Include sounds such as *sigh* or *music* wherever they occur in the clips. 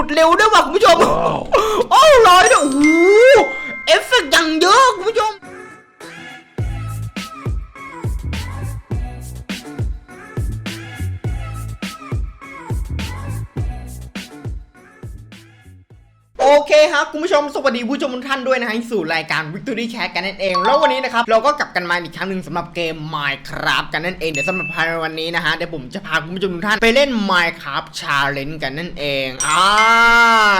ขุดเร็วด้วยว่ะคุณผู้ชม โอ้ร้อยเนี่ยโอ้โหเอฟเฟกต์อย่างเยอะคุณผู้ชม ครับคุณผู้ชมสวัสดีผู้ชมทุกท่านด้วยนะฮะสู่รายการ Victory Chat กันนั่นเอง แล้ววันนี้นะครับเราก็กลับกันมาอีกครั้งหนึ่งสำหรับเกม Minecraft กันนั่นเองเดี๋ยวสำหรับภายในวันนี้นะฮะเดี๋ยวผมจะพาคุณผู้ชมทุกท่านไปเล่น Minecraft Challenge กันนั่นเองอ่า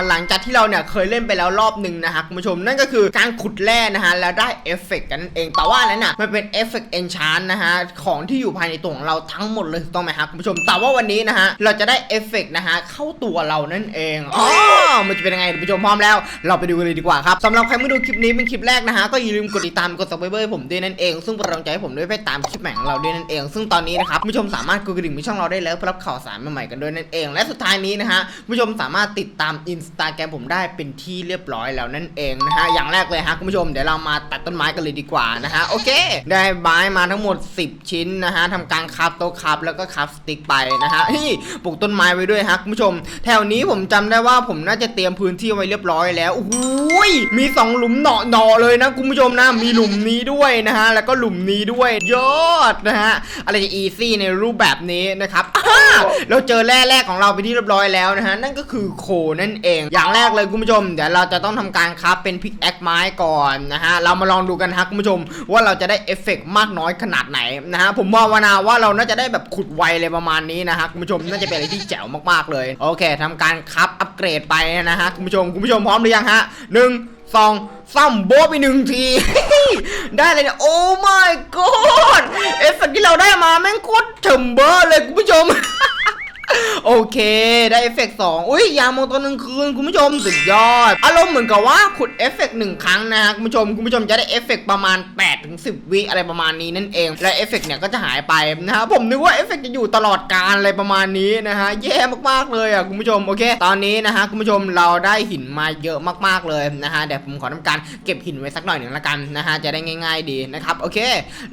หลังจากที่เราเนี่ยเคยเล่นไปแล้วรอบหนึ่งนะฮะคุณผู้ชมนั่นก็คือการขุดแร่นะฮะแล้วได้เอฟเฟกต์กันนั่นเอง แต่ว่านั้นน่ะมันเป็นเอฟเฟกต์เอนชานนะฮะของที่อยู่ภายในตัวของเราทั้งหมดเลยถูกต้องไหมฮะคุณผู้ชมแต่ว่าวันนี้นะฮะเราจะได้เอฟเฟกต์นะฮะเข้าตัวเรานั่นเองอ๋อมันจะเป็นยังไงคุณผู้ชมพร้อมแล้วเราไปดูกันเลยดีกว่าครับสำหรับใครไม่ดูคลิปนี้เป็นคลิปแรกนะฮะก็อย่าลืมกดติดตามกด subscribe ให้ผมด้วยนั่นเอง ซึ่งเป็นกำลังใจให้ผมด้วยไปตามคลิปใหม่ของเราด้วยนั่นเอง ซึ่งตอนนี้นะครับผู้ชมสามารถกดกระดิ่งในช่องเราได้แล้วเพื่อรับข่าวสารใหม่ๆกันด้วยนั่นเอง และสุดท้ายนี้นะฮะผู้ชมสามารถติดตามอินสตาแกรมผมได้เป็นที่เรียบร้อยแล้วนั่นเองนะฮะอย่างแรกเลยฮะคุณผู้ชมเดี๋ยวเรามาตัดต้นไม้กันเลยดีกว่านะฮะโอเค ได้ไม้มาทั้งหมด 10 ชิ้นนะฮะทำการคาฟโต๊ะคาฟแล้วก็คาฟสติ๊กไปนะฮะนี่ปลูกต้นไม้ไว้ด้วยฮะคุณผู้ชม แถวนี้ผมจำได้ว่าผมน่าจะเตรียมพื้นที่ไว้เรียบร้อยแล้วโอ้ยมีสองหลุมเนาะเนาะเลยนะคุณผู้ชมนะมีหลุมนี้ด้วยนะฮะแล้วก็หลุมนี้ด้วยยอดนะฮะอะไรจะอีซี่ในรูปแบบนี้นะครับเราเจอแร่แรกของเราไปที่เรียบร้อยแล้วนะฮะนั่นก็คือโคนั่นเอง อย่างแรกเลยคุณผู้ชม เดี๋ยวเราจะต้องทำการคราฟเป็นพิกแอคไม้ก่อนนะฮะเรามาลองดูกันฮะคุณผู้ชม ว่าเราจะได้เอฟเฟกต์มากน้อยขนาดไหนนะฮะผมภาวนาว่าเราน่าจะได้แบบขุดไวเลยประมาณนี้นะฮะคุณผู้ชมน่าจะเป็นอะไรที่แจ๋วมากๆเลย โอเคทำการคับอัปเกรดไปนะฮะคุณผู้ชมคุณผู้ชมพร้อมหรือยังฮะหนึ่งสองซ้ำโบะไปหนึ่งที ได้เลยเนี่ย โอ้ my god เอฟเฟกที่เราได้มาแม่งโคตรเฉมเบอร์เลยคุณผู้ชม โอเค ได้เอฟเฟกต์สองอุ้ยยามองตอนกลางคืนคุณผู้ชมสุดยอด อารมณ์เหมือนกับว่าขุดเอฟเฟกต์หนึ่งครั้งนะคุณผู้ชมคุณผู้ชมจะได้เอฟเฟกต์ประมาณ8ถึง10วิอะไรประมาณนี้นั่นเอง และเอฟเฟกต์เนี่ยก็จะหายไปนะฮะผมนึกว่าเอฟเฟกต์จะอยู่ตลอดกาลอะไรประมาณนี้นะฮะแย่มากๆเลยอะคุณผู้ชมโอเค ตอนนี้นะฮะคุณผู้ชมเราได้หินมาเยอะมากๆเลยนะฮะเดี๋ยวผมขอทำการเก็บหินไว้สักหน่อยหนึ่งละกันนะฮะจะได้ง่าย ๆดีนะครับโอเค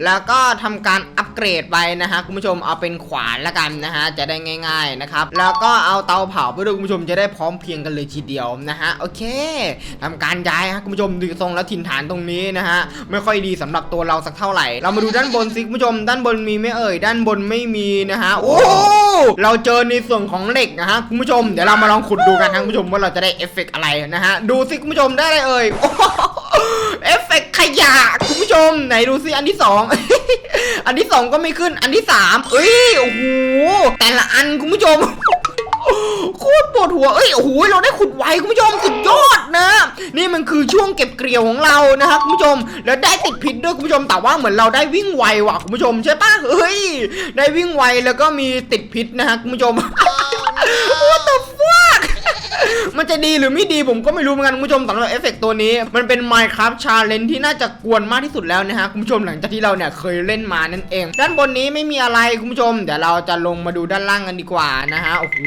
แล้วก็ทำการอัปเกรดไปนะฮะคุณผู้ชมเอาเป็นขวานละกันนะฮะจะได้ง่ายนะครับ แล้วก็เอาเตาเผาไปด้วยคุณผู้ชมจะได้พร้อมเพียงกันเลยทีเดียวนะฮะ โอเคทำการย้ายฮะคุณผู้ชมดูทรงแล้วถิ่นฐานตรงนี้นะฮะ ไม่ค่อยดีสำหรับตัวเราสักเท่าไหร่ เรามาดูด้านบนสิคุณผู้ชม ด้านบนมีไหม่เอ่ย ด้านบนไม่มีนะฮะ โอ้ เราเจอในส่วนของเหล็กนะฮะคุณผู้ชม เดี๋ยวเรามาลองขุดดูกันนะคุณผู้ชมว่าเราจะได้เอฟเฟกต์อะไรนะฮะ ดูสิคุณผู้ชมได้อะไรเอ่ย เอฟเฟกต์ขยะคุณผู้ชมไหนดูสิอันที่สอง อันที่สองก็ไม่ขึ้น อันที่สามเอ้ย โอ้โห แต่ละอันคุณผู้ชมโคตรปวดหัว เอ้ย โอ้โห เราได้ขุดไวคุณผู้ชมสุดยอดนะ นี่มันคือช่วงเก็บเกลียวของเรานะครับคุณผู้ชม แล้วได้ติดพิษด้วยคุณผู้ชม แต่ว่าเหมือนเราได้วิ่งไวว่ะคุณผู้ชมใช่ปะเฮ้ย ได้วิ่งไวแล้วก็มีติดพิษนะฮะคุณผู้ชม มันจะดีหรือไม่ดีผมก็ไม่รู้เหมือนกันคุณผู้ชมสำหรับเอฟเฟกต์ตัวนี้ มันเป็น Minecraft Challenge ที่น่าจะกวนมากที่สุดแล้วนะฮะคุณผู้ชมหลังจากที่เราเนี่ยเคยเล่นมานั่นเอง ด้านบนนี้ไม่มีอะไรคุณผู้ชม เดี๋ยวเราจะลงมาดูด้านล่างกันดีกว่านะฮะโอ้โห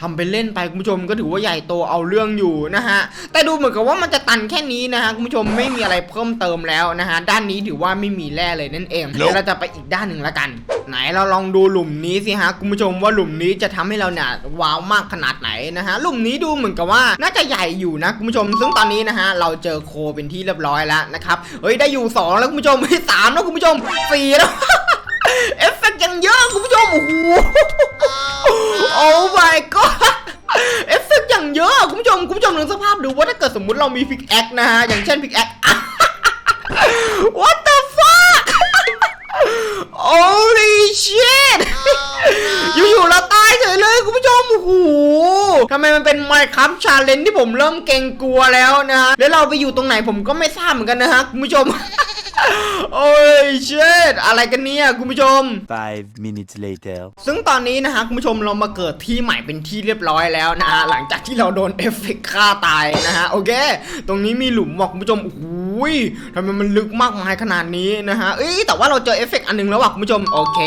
ทำไปเล่นไปคุณผู้ชมก็ถือว่าใหญ่โตเอาเรื่องอยู่นะฮะแต่ดูเหมือนกับว่ามันจะตันแค่นี้นะฮะคุณผู้ชมไม่มีอะไรเพิ่มเติมแล้วนะฮะด้านนี้ถือว่าไม่มีแร่เลยนั่นเองเดี๋ยวเราจะไปอีกด้านหนึ่งละกัน ไหนเราลองดูหลุมนี้สิฮะคุณผู้ชมว่าหลุมนี้จะทำให้เราเนี่ยว้าวมากขนาดไหนนะฮะหลุมนี้ดูเหมือนกับว่าน่าจะใหญ่อยู่นะคุณผู้ชม ซึ่งตอนนี้นะฮะเราเจอโคเป็นที่เรียบร้อยแล้วนะครับเฮ้ยได้อยู่สองแล้วคุณผู้ชมไม่สามแล้วคุณผู้ชมสี่แล้วเอฟเฟกต์ยังเยอะคุณผู้ชมโอ้โหโอ้ my god เอฟเฟกต์อย่างเยอะคุณผู้ชมคุณผู้ชมนึกสภาพดูว่าถ้าเกิดสมมุติเรามีพิกแอคนะฮะอย่างเช่นพิกแอค What the fuck oh Holy shit อยู่ๆเราตายเฉยเลยคุณผู้ชมโอ้โหทำไมมันเป็น Minecraft Challenge ที่ผมเริ่มเกรงกลัวแล้วนะฮะแล้วเราไปอยู่ตรงไหนผมก็ไม่ทราบเหมือนกันนะฮะคุณผู้ชมโอ้ยเชิดอะไรกันเนี่ยคุณผู้ชม Five minutes later. ซึ่งตอนนี้นะฮะคุณผู้ชมเรามาเกิดที่ใหม่เป็นที่เรียบร้อยแล้วนะฮะหลังจากที่เราโดนเอฟเฟกต์ฆ่าตายนะฮะโอเค ตรงนี้มีหลุมบอกคุณผู้ชมโอ้โหอุ้ ยทำไมมันลึกมากมายขนาดนี้นะฮะเอ้ยแต่ว่าเราเจอเอฟเฟกต์อันหนึงแล้วว่ะคุณผู้ชมโอเค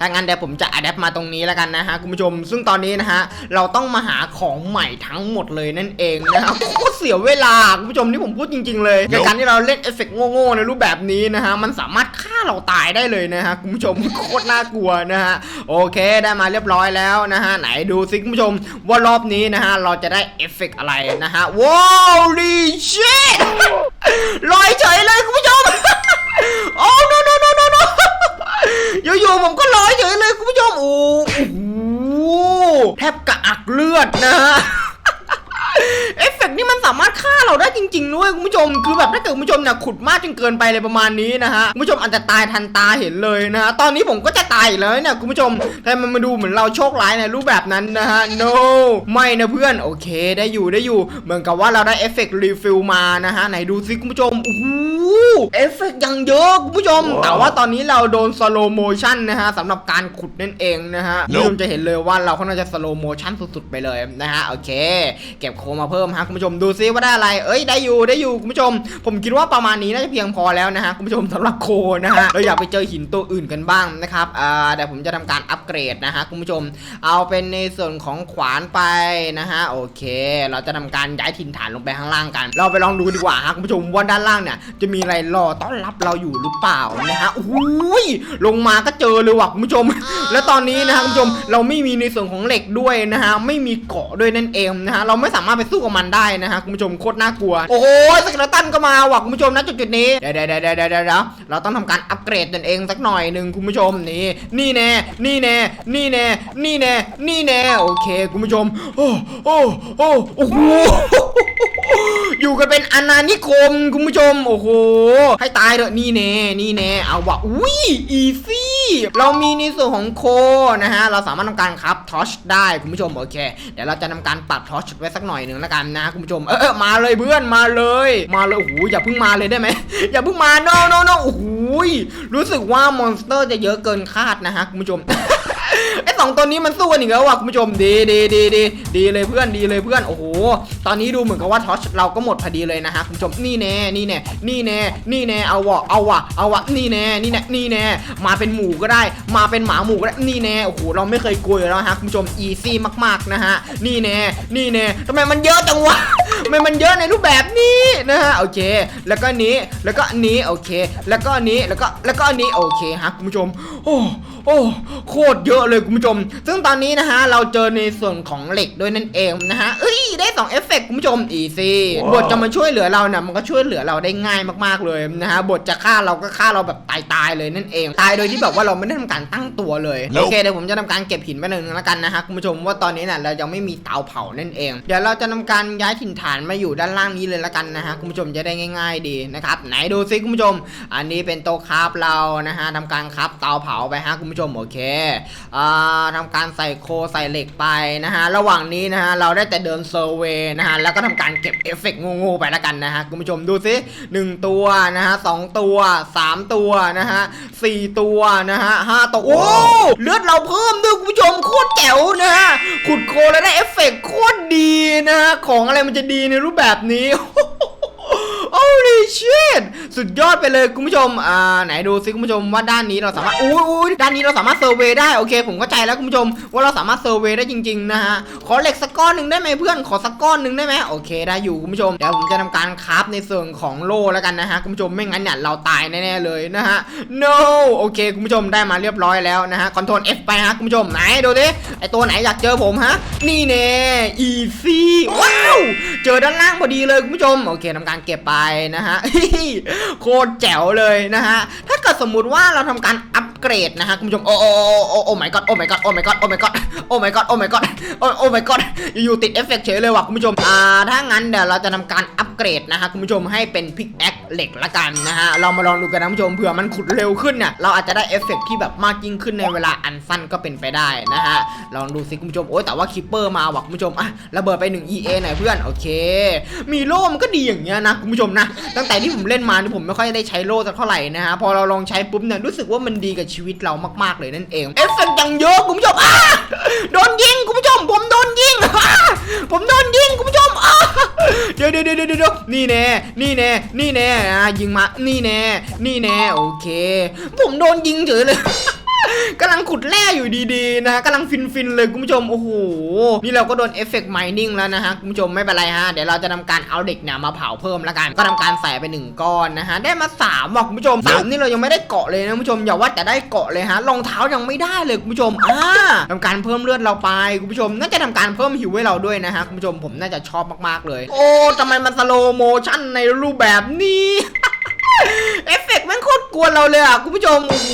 ถ้างั้นเดี๋ยวผมจะอัดแอปมาตรงนี้แล้วกันนะฮะคุณผู้ชม ซึ่งตอนนี้นะฮะเราต้องมาหาของใหม่ทั้งหมดเลยนั่นเองนะฮะโคตรเสียเวลาคุณผู้ชมที่ผมพูดจริง ๆ เลยในการที่เราเล่นเอฟเฟกต์โง่ๆในรูปแบบนี้นะฮะมันสามารถฆ่าเราตายได้เลยนะฮะคุณผู้ชมโคตรน่ากลัวนะฮะโอเคได้มาเรียบร้อยแล้วนะฮะไหนดูสิคุณผู้ชมว่ารอบนี้นะฮะเราจะได้เอฟเฟกต์อะไรนะฮะว้าวดีเช ลอยเฉยเลยคุณผู้ชม โอ้ no no no no no อยู่ๆผมก็ลอยเฉยเลยคุณผู้ชม โอ้โห แทบกระอักเลือดนะฮะ เอฟเฟกต์นี่มันสามารถฆ่าเราได้จริงๆด้วยคุณผู้ชม คือแบบถ้าเกิดคุณผู้ชมเนี่ยขุดมากจนเกินไปเลยประมาณนี้นะฮะคุณผู้ชมอาจจะตายทันตาเห็นเลยนะฮะตอนนี้ผมก็จะตายอีกแล้วเนี่ยคุณผู้ชม แต่มันมาดูเหมือนเราโชคร้ายในรูปแบบนั้นนะฮะ no ไม่นะเพื่อนโอเคได้อยู่ได้อยู่ เหมือนกับว่าเราได้เอฟเฟกต์รีฟิลมานะฮะไหนดูซิคุณผู้ชมโอ้โหเอฟเฟกต์ยังเยอะคุณผู้ชม แต่ว่าตอนนี้เราโดนสโลโมชันนะฮะสำหรับการขุดนั่นเองนะฮะคุณผู้ชมจะเห็นเลยว่าเราค่อนข้างจะสโลโมชันสุดๆไปเลยนะฮะโอเค เก็บโคมาเพิ่มฮะคุณผู้ชมดูซิว่าได้อะไร เอ้ยได้อยู่ได้อยู่คุณผู้ชม ผมคิดว่าประมาณนี้น่าจะเพียงพอแล้วนะฮะคุณผู้ชมสำหรับโคนะฮะเราอยากไปเจอหินตัวอื่นกันบ้างนะครับอ่าเดี๋ยวผมจะทำการอัปเกรดนะฮะคุณผู้ชม เอาเป็นในส่วนของขวานไปนะฮะโอเค เราจะทำการย้ายถิ่นฐานลงไปข้างล่างกัน เราไปลองดูดีกว่าฮะคุณผู้ชมว่าด้านล่างเนี่ยจะมีอะไรรอต้อนรับเราอยู่หรือเปล่านะฮะอุ้ยลงมาก็เจอเลยว่ะคุณผู้ชม แล้วตอนนี้นะฮะคุณผู้ชมเราไม่มีในส่วนของเหล็กด้วยนะฮะไม่มีเกาะด้วยนั่นเองนะฮะเราไม่สามารถไปสู้กับมันได้นะฮะคุณผู้ชมโคตรน่ากลัว โอ้โหสเกลตันก็มาว่ะคุณผู้ชมนะจุดจุดนี้เดี๋ยวเดี๋ยวเดี๋ยวเดี๋ยวเดะเราต้องทำการอัปเกรดตนเองสักหน่อยหนึ่งคุณผู้ชมนี่นี่แน่นี่แน่นี่แน่นี่แน่นี่แน่โอเคคุณผู้ชมโอ้โอ้โอ้โอ้โห อยู่กันเป็นอาณานิคมคุณผู้ชม โอ้โห ให้ตายเถอะนี่แน่นี่แน่เอาวะอุ้ยอีซี่เรามีในส่วนของโคนะฮะ เราสามารถทำการครับทอชได้คุณผู้ชมโอเค เดี๋ยวเราจะทำการปักทอชไว้สักหน่อยหนึ่งแล้วกันนะคุณผู้ชม เออมาเลยเพื่อนมาเลย มาเลยโอ้โหอย่าเพิ่งมาเลยได้ไหม อย่าเพิ่งมา no no no โอ้โหรู้สึกว่ามอนสเตอร์จะเยอะเกินคาดนะฮะคุณผู้ชม ไอสองตัวนี้มันสู้กันอีกแล้วว่ะคุณผู้ชมดีดีดีดีดีเลยเพื่อนดีเลยเพื่อนโอ้โหตอนนี้ดูเหมือนกับว่าทอชเราก็หมดพอดีเลยนะฮะคุณผู้ชมนี่แน่นี่แน่นี่แน่นี่แน่เอาวะเอาวะเอาวะนี่แน่นี่แน่นี่แน่มาเป็นหมูก็ได้ มาเป็นหมาหมูก็ได้นี่แน่โอ้โหเราไม่เคยกลัวอยู่แล้วฮะคุณผู้ชมอีซี่มากๆนะฮะนี่แน่นี่แน่ทำไมมันเยอะจังวะทำไมมันเยอะในรูปแบบนี้นะฮะโอเค แล้วก็นี้แล้วก็นี้โอเค แล้วก็นี้แล้วก็แล้วก็นี้โอเคฮะคุณผู้ชมโอ้ โอ้โคตรเยอะเลยคุณผู้ชม ซึ่งตอนนี้นะฮะเราเจอในส่วนของเหล็กด้วยนั่นเองนะฮะเอ้ยได้สองเอฟเฟกต์คุณผู้ชมอีซี่บทจะมาช่วยเหลือเราเนี่ยมันก็ช่วยเหลือเราได้ง่ายมากๆเลยนะฮะบทจะฆ่าเราก็ฆ่าเราแบบตายๆเลยนั่นเอง ตายโดยที่แบบว่าเราไม่ได้ทำการตั้งตัวเลยโอเคเดี๋ยวผมจะทำการเก็บหินไปหนึ่งแล้วกันนะฮะคุณผู้ชมว่าตอนนี้เนี่ยเรายังไม่มีเตาเผานั่นเอง เดี๋ยวเราจะทำการย้ายถิ่นฐานมาอยู่ด้านล่างนี้เลยละกันนะฮะคุณผู้ชมจะได้ง่าย ๆ ดีนะครับไหนดูซิคุณผู้ชม อันนี้เป็นโต๊ะคราฟเรานะฮะทำการคราฟเตาเผาไปฮะคุณผู้ชมโอเคอ่าทำการใส่โคใส่เหล็กไปนะฮะระหว่างนี้นะฮะเราได้แต่เดินเซอร์เวย์นะฮะแล้วก็ทำการเก็บเอฟเฟกต์ง่ๆไปละกันนะฮะคุณผู้ชมดูซิหนึ่งตัวนะฮะสองตัวสามตัวนะฮะสี่ตัวนะฮะห้าตัวโอ้เลือดเราเพิ่มด้วยคุณผู้ชมโคตรแจ๋วนะฮะขุดโคแล้วได้เอฟเฟกต์โคตรดีนะฮะของอะไรมันจะดีในรูปแบบนี้ โอ้ดิชิตสุดยอดไปเลยคุณผู้ชม อ่า ไหนดูซิคุณผู้ชมว่าด้านนี้เราสามารถอุ้ยอุ้ยด้านนี้เราสามารถเซอร์เวย์ได้ โอเค ผมเข้าใจแล้วคุณผู้ชม ว่าเราสามารถเซอร์เวย์ได้จริงๆนะฮะ ขอเหล็กสักก้อนหนึ่งได้ไหมเพื่อน ขอสักก้อนหนึ่งได้ไหมโอเค ได้อยู่คุณผู้ชม เดี๋ยวผมจะทำการคราฟในส่วนของโล่แล้วกันนะฮะคุณผู้ชม ไม่งั้นเนี่ยเราตายแน่ๆเลยนะฮะ no โอเคคุณผู้ชมได้มาเรียบร้อยแล้วนะฮะ คอนโทรล F ไปฮะคุณผู้ชม ไหนดูดิ ไอตัวไหนอยากเจอผมฮะ นี่แน่ easy ว้าว เจอด้านล่างพอดีเลยคุณผู้ชม โอเคทำการเก็บไปนะฮะโคตรแจ๋วเลยนะฮะถ้าเกิดสมมุติว่าเราทำการอัปเกรดนะฮะคุณผู้ชมโอ้โอ้โอ้โอ้ my god โอ้ my god โอ้ my god โอ้ my god โอ้ my god โอ้ my god โอ้โอ้ my god อยู่ๆติดเอฟเฟกต์เฉยเลยว่ะคุณผู้ชมอ่าถ้างั้นเดี๋ยวเราจะทำการอัปเกรดนะฮะคุณผู้ชมให้เป็นพิกแอคเหล็กละกันนะฮะเรามาลองดูกันนะคุณผู้ชมเผื่อมันขุดเร็วขึ้นเนี่ยเราอาจจะได้เอฟเฟกต์ที่แบบมากยิ่งขึ้นในเวลาอันสั้นก็เป็นไปได้นะฮะลองดูสิคุณผู้ชมโอ้ยแต่ว่าคิปเปอร์มาว่ะคุณผู้ชมอะระเบิดไป1 EA หน่อยเพื่อนโอเค มีโล่มันก็ดีอย่างเงี้ยนะคุณผู้ชมนะตั้งแต่ที่ผมเล่นมานี่ผมไม่ค่อยได้ใช้โล่สักเท่าไหร่นะฮะพอเราลองใช้ปุ๊บเนี่ยรู้สึกว่ามันดีกับชีวิตเรามากๆเลยนั่นเองเอฟเฟกต์อย่างเยอะคุณผู้ชมอะโดนยิงคุณผู้ชม ผมโดนยิงผมโดนยิงคุณผู้ชมอะเดี๋ยวเดี๋ยวเดี๋ยวเดี๋ยวเดี๋ยวนี่แน่ นี่แน่ นี่แน่อะยิงมา นี่แน่ นี่แน่ โอเค ผมโดนยิงเฉยเลย กำลังขุดแร่อยู่ดีๆนะฮะกำลังฟินๆเลยคุณผู้ชมโอ้โหนี่เราก็โดนเอฟเฟกต์ไมนิ่งแล้วนะฮะคุณผู้ชมไม่เป็นไรฮะเดี๋ยวเราจะทำการเอาเด็กเนี่ยมาเผาเพิ่มล้วกันก็ทำการใส่ไปหนึ่งก้อนนะฮะได้มาสามว่ะคุณผู้ชมสามนี่เรายังไม่ได้เกาะเลยนะคุณผู้ชมอย่าว่าแต่ได้เกาะเลยฮะรองเท้ายังไม่ได้เลยคุณผู้ชมอ่าทำการเพิ่มเลือดเราไปคุณผู้ชม น่าจะทำการเพิ่มหิวให้เราด้วยนะฮะคุณผู้ชมผมน่าจะชอบมากๆเลย โอ้ทำไมมันสโลโมชั่นในรูปแบบนี้เอฟเฟกต์แม่ง กวนเราเลยอะคุณผู้ชมโอ้โห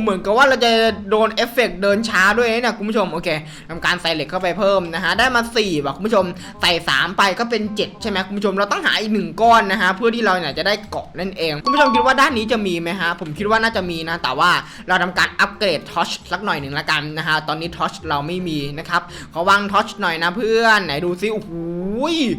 เหมือนกับว่าเราจะโดนเอฟเฟกต์เดินช้าด้วยนะคุณผู้ชมโอเคทำการใส่เหล็กเข้าไปเพิ่มนะฮะได้มา4ว่ะคุณผู้ชมใส่3ไปก็เป็น 7 ใช่ไหมคุณผู้ชมเราต้องหาอีกหนึ่งก้อนนะฮะเพื่อที่เราเนี่ยจะได้เกาะนั่นเอง คุณผู้ชมคิดว่าด้านนี้จะมีไหมฮะผมคิดว่าน่าจะมีนะ แต่ว่าเราทำการอัปเกรดทอชสักหน่อยหนึ่งละกันนะฮะตอนนี้ทอชเราไม่มีนะครับขอวางทอชหน่อยนะเพื่อนไหนดูซิโอ้โห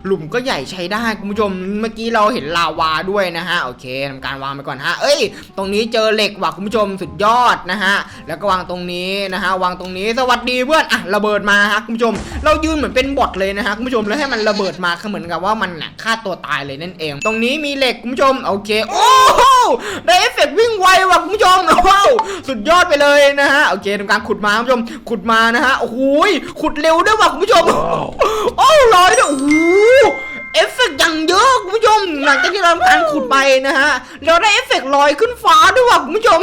หลุมก็ใหญ่ใช้ได้คุณผู้ชมเมื่อกี้เราเห็นลาวาด้วยนะฮะโอเคทำการวางไปก่อนฮะเอ้ยตรงนี้เจอเหล็กว่ะคุณผู้ชมสุดยอดนะฮะแล้วก็วางตรงนี้นะฮะวางตรงนี้สวัสดีเพื่อนอะระเบิดมาฮะคุณผู้ชม เรายืนเหมือนเป็นบอทเลยนะฮะคุณผู้ชมแล้วให้มันระเบิดมาคือเหมือนกับว่ามันน่ะฆ่าตัวตายเลยนั่นเอง ตรงนี้มีเหล็กคุณผู้ชมโอเคโอ้โหได้เอฟเฟกต์วิ่งไวว่ะคุณผู้ชมว้าวสุดยอดไปเลยนะฮะโอเคทำการขุดมาคุณผู้ชมขุดมานะฮะโอ้โหขุดเร็วด้วยว่ะคุณผู้ชมโอ้ลอยด้วยโอ้โห เอฟเฟกต์อย่างเยอะคุณผู้ชมหลังจากที่เราทำการขุดไปนะฮะเราได้เอฟเฟกต์ลอยขึ้นฟ้าด้วยว่ะคุณผู้ชม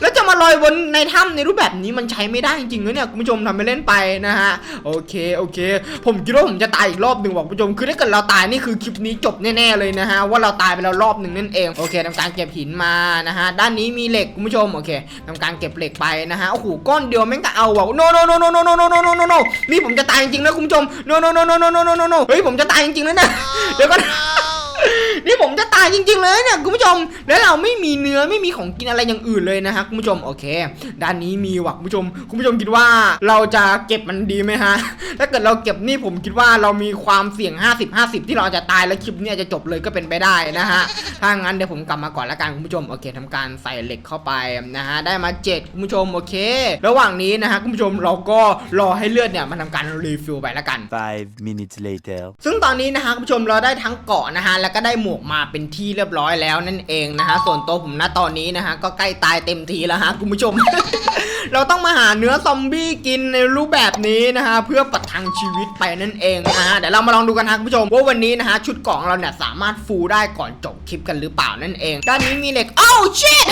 แล้วจะมาลอยบนในถ้ำในรูปแบบนี้มันใช้ไม่ได้จริงๆนะเนี่ยคุณผู้ชมทำไปเล่นไปนะฮะโอเคโอเค ผมคิดว่าผมจะตายอีกรอบหนึ่งว่ะคุณผู้ชมคือถ้าเกิดเราตายนี่คือคลิปนี้จบแน่ๆเลยนะฮะว่าเราตายไปแล้วรอบหนึ่งนั่นเองโอเคทำการเก็บหินมานะฮะด้านนี้มีเหล็กคุณผู้ชมโอเคทำการเก็บเหล็กไปนะฮะโอ้โหก้อนเดียวแม่งก็เอาว่ะโนโนโนโนโนโนโนโนโนโนโนนี่ผมจะตายจริงนะคุณผู้ชมโนโนโนโนโนโนโนโนโนเฮ้ยผมจะตายจริงๆนะ *laughs* yo con... นนี่ผมจะตายจริง ๆ เลยเนี่ยคุณผู้ชม แล้วเราไม่มีเนื้อไม่มีของกินอะไรอย่างอื่นเลยนะฮะคุณผู้ชมโอเค ด้านนี้มีว่ะคุณผู้ชม คุณผู้ชมคิดว่าเราจะเก็บมันดีไหมฮะ ถ้าเกิดเราเก็บนี่ผมคิดว่าเรามีความเสี่ยง 50 50 ที่เราจะตายแล้วคลิปเนี้จะจบเลยก็เป็นไปได้นะฮะ ถ้างั้นเดี๋ยวผมกลับมาก่อนละกันคุณผู้ชมโอเคทำการใส่เหล็กเข้าไปนะฮะได้มา7คุณผู้ชมโอเค ระหว่างนี้นะฮะคุณผู้ชมเราก็รอให้เลือดเนี่ยมันทำการรีฟิลไปละกัน Five minutes later. ซึ่งตอนนี้นะฮะคุณผู้ชมเราได้ทั้งเกาะนะฮะแล้วก็ได้หมวกมาเป็นที่เรียบร้อยแล้วนั่นเองนะฮะส่วนตัวผมณตอนนี้นะฮะก็ใกล้ตายเต็มทีแล้วฮะคุณผู้ชม เราต้องมาหาเนื้อซอมบี้กินในรูปแบบนี้นะฮะเพื่อประทังชีวิตไปนั่นเองนะฮะเดี๋ยวเรามาลองดูกันฮะคุณผู้ชมว่าวันนี้นะฮะชุดกาะของเราเนี่ยสามารถฟูได้ก่อนจบคลิปกันหรือเปล่านั่นเอง ด้านนี้มีเหล็กอ้ชิต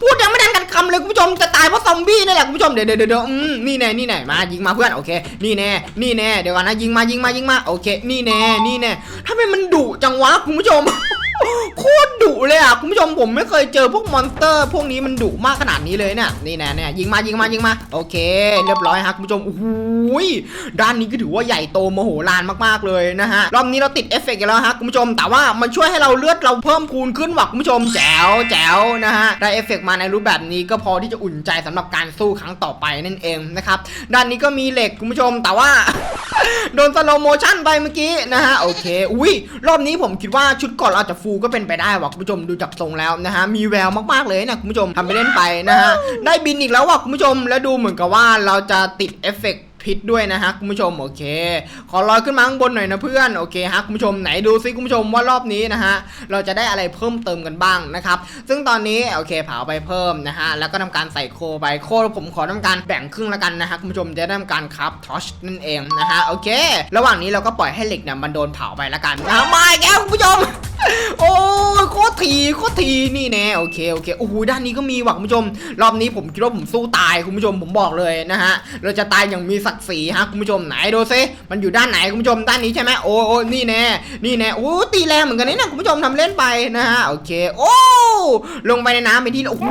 พูดยังไม่ทันกันคำเลยคุณผู้ชมจะตายเพราะซอมบี้นี่แหละคุณผู้ชมเดี๋ยวเดี๋ยวเดี๋ยวอืมนี่แน่นี่แน่มายิงมาเพื่อนโอเค นี่แน่นี่แน่เดี๋ยวก่อนนะยิงมายิงมายิงมาโอเค นี่แน่นี่แน่ทำไมมันดุจังวะคุณผู้ชม โคตร ดุเลยอะคุณผู้ชมผมไม่เคยเจอพวกมอนสเตอร์ พวกนี้มันดุมากขนาดนี้เลยเนี่ยนี่แน่เนี่ยยิงมายิงมายิงมาโอเค เรียบร้อยฮะคุณผู้ชมโอ้โหยด้านนี้ก็ถือว่าใหญ่โตมโหฬารมากๆเลยนะฮะรอบนี้เราติดเอฟเฟกต์กันแล้วฮะคุณผู้ชม แต่ว่ามันช่วยให้เราเลือดเราเพิ่มคูณขึ้นว่ะคุณผู้ชมแจ๋วแจ๋วนะฮะได้เอฟเฟกต์มาในรูปแบบนี้ก็พอที่จะอุ่นใจสำหรับการสู้ครั้งต่อไปนั่นเองนะครับด้านนี้ก็มีเหล็กคุณผู้ชมแต่ว่าโดนสโลโมชั่นไปเมื่อกี้นะฮะโอเค อุ้ยรอบนี้ผมคิดว่าชุดก่อนเราอาจจะฟูก็เป็นไปได้ว่ะคุณผู้ชมดูจากทรงแล้วนะฮะมีแววมากๆเลยนะคุณผู้ชมทำไปเล่นไปนะฮะได้บินอีกแล้วว่ะคุณผู้ชมแล้วดูเหมือนกับว่าเราจะติดเอฟเฟกต์พิษด้วยนะฮะคุณผู้ชมโอเค ขอลอยขึ้นมาข้างบนหน่อยนะเพื่อนโอเคฮะคุณผู้ชมไหนดูซิคุณผู้ชมว่ารอบนี้นะฮะเราจะได้อะไรเพิ่มเติมกันบ้างนะครับซึ่งตอนนี้โอเคเผาไปเพิ่มนะฮะแล้วก็ทำการใส่โคไปโคผมขอทำการแบ่งครึ่งล้วกันนะฮะคุณผู้ชมจะได้ทำการครับทอชนั่นเองนะฮะโอเค ระหว่างนี้เราก็ปล่อยให้เหล็กเนี่ยมันโดนเผาไปล้วกันนะมาอีกแล้วคุณผู้ชม โอ้ยโคตรทีโคตรทีนี่แน่โอเคโอเคโอ้โหด้านนี้ก็มีว่ะคุณผู้ชม รอบนี้ผมคิดว่าผมสู้ตายคุณผู้ชมผมบอกเลยนะฮะเราจะตายอย่างมีศักดิ์ศรีฮะคุณผู้ชมไหนดูซิมันอยู่ด้านไหนคุณผู้ชมด้านนี้ใช่ไหมโอ้โอ้นี่แน่นี่แน่โอ้ตีแรงเหมือนกันนี่นะคุณผู้ชมทำเล่นไปนะฮะโอเค โอ้ลงไปในน้ำไปที่โอ้โห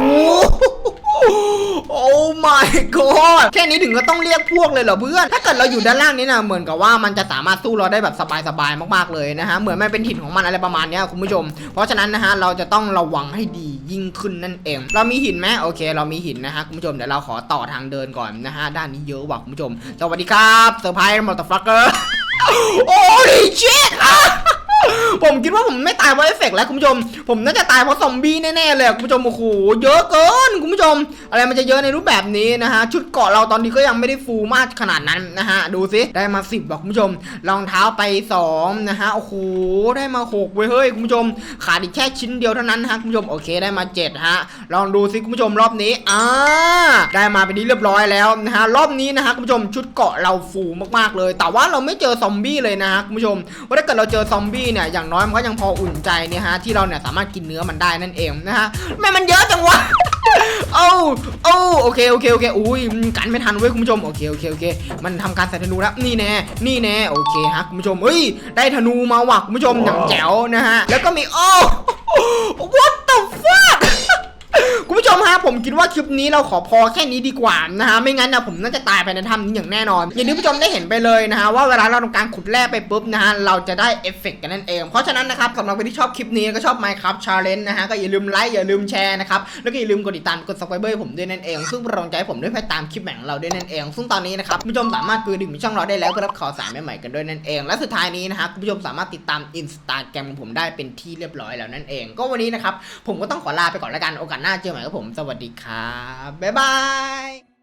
โอ้ my god แค่นี้ถึงก็ต้องเรียกพวกเลยเหรอเพื่อน ถ้าเกิดเราอยู่ด้านล่างนี้นะเหมือนกับว่ามันจะสามารถสู้เราได้แบบสบายๆมากๆเลยนะฮะเหมือนมันเป็นถิ่นของมันอะไรประมาณนี้คุณผู้ชม เพราะฉะนั้นนะฮะเราจะต้องระวังให้ดียิ่งขึ้นนั่นเอง เรามีหินไหมโอเค เรามีหินนะฮะคุณผู้ชมเดี๋ยวเราขอต่อทางเดินก่อนนะฮะด้านนี้เยอะว่ะคุณผู้ชมสวัสดีครับเซอร์ไพรส์มอเตอร์ฟักเกอร์โอ้ยชิต ผมคิดว่าผมไม่ตายเพราะเอฟเฟกต์แล้วคุณผู้ชม ผมน่าจะตายเพราะซอมบี้แน่ๆเลยคุณผู้ชมโอ้โหเยอะเกินคุณผู้ชม อะไรมันจะเยอะในรูปแบบนี้นะฮะชุดเกาะเราตอนนี้ก็ยังไม่ได้ฟูมากขนาดนั้นนะฮะดูสิได้มา 10บอกคุณผู้ชมรองเท้าไป2นะฮะโอ้โหได้มา6เว้ยเฮ้ยคุณผู้ชม ขาดอีกแค่ชิ้นเดียวเท่านั้นนะฮะคุณผู้ชมโอเคได้มา7ฮะลองดูสิคุณผู้ชมรอบนี้อ่าได้มาเป็นที่เรียบร้อยแล้วนะฮะรอบนี้นะฮะคุณผู้ชมชุดเกาะเราฟูมากๆเลย แต่ว่าเราไม่เจอซอมบี้เลยนะฮะคุณผู้ชมว่าถ้าเกิดเราเจอซอมบี้เนี่ยอย่างน้อยมันก็ยังพออุ่นใจเนี่ยฮะที่เราเนี่ยสามารถกินเนื้อมันได้นั่นเองนะฮะแม่มันเยอะจังวะโอ้โอ้โอเค โอเค โอเค อุ้ย กันไม่ทันเว้ยคุณผู้ชม โอเค โอเค โอเค มันทำการใส่ธนูแล้ว นี่แน่ นี่แน่ โอเคฮะคุณผู้ชมเฮ้ย ได้ธนูมาว่ะคุณผู้ชมอย่างแจ๋วนะฮะ แล้วก็มี โอ้ what the fuck คุณผู้ชมฮะผมคิดว่าคลิปนี้เราขอพอแค่นี้ดีกว่านะฮะไม่งั้นนะผมน่าจะตายไปในถ้ำนี้อย่างแน่นอน อย่างที่ผู้ชมได้เห็นไปเลยนะฮะว่าเวลาเราทำการขุดแร่ไปปุ๊บนะฮะเราจะได้เอฟเฟกต์กันนั่นเอง เพราะฉะนั้นนะครับสำหรับคนที่ชอบคลิปนี้ก็ชอบ Minecraft Challenge นะฮะก็อย่าลืมไลค์อย่าลืมแชร์นะครับแล้วก็อย่าลืมกดติดตามกด subscribe ผมด้วยนั่นเอง ซึ่งเป็นกำลังใจให้ผมด้วยเพื่อตามคลิปใหม่ของเราด้วยนั่นเอง ซึ่งตอนนี้นะครับคุณผู้ชมสามารถไปดูช่องเราได้แล้วเพื่อรับข่าวสารใหม่ๆกันด้วยนั่นเอง และสุดท้ายนี้นะฮะคุณผู้ชมสามารถติดตาม Instagram ของผมได้เป็นที่เรียบร้อยแล้วนั่นเอง ก็วันนี้นะครับผมก็ต้องขอลาไปก่อนแล้วกันโอกาสหน้าเจอใหม่กับผม สวัสดีครับ บ๊ายบาย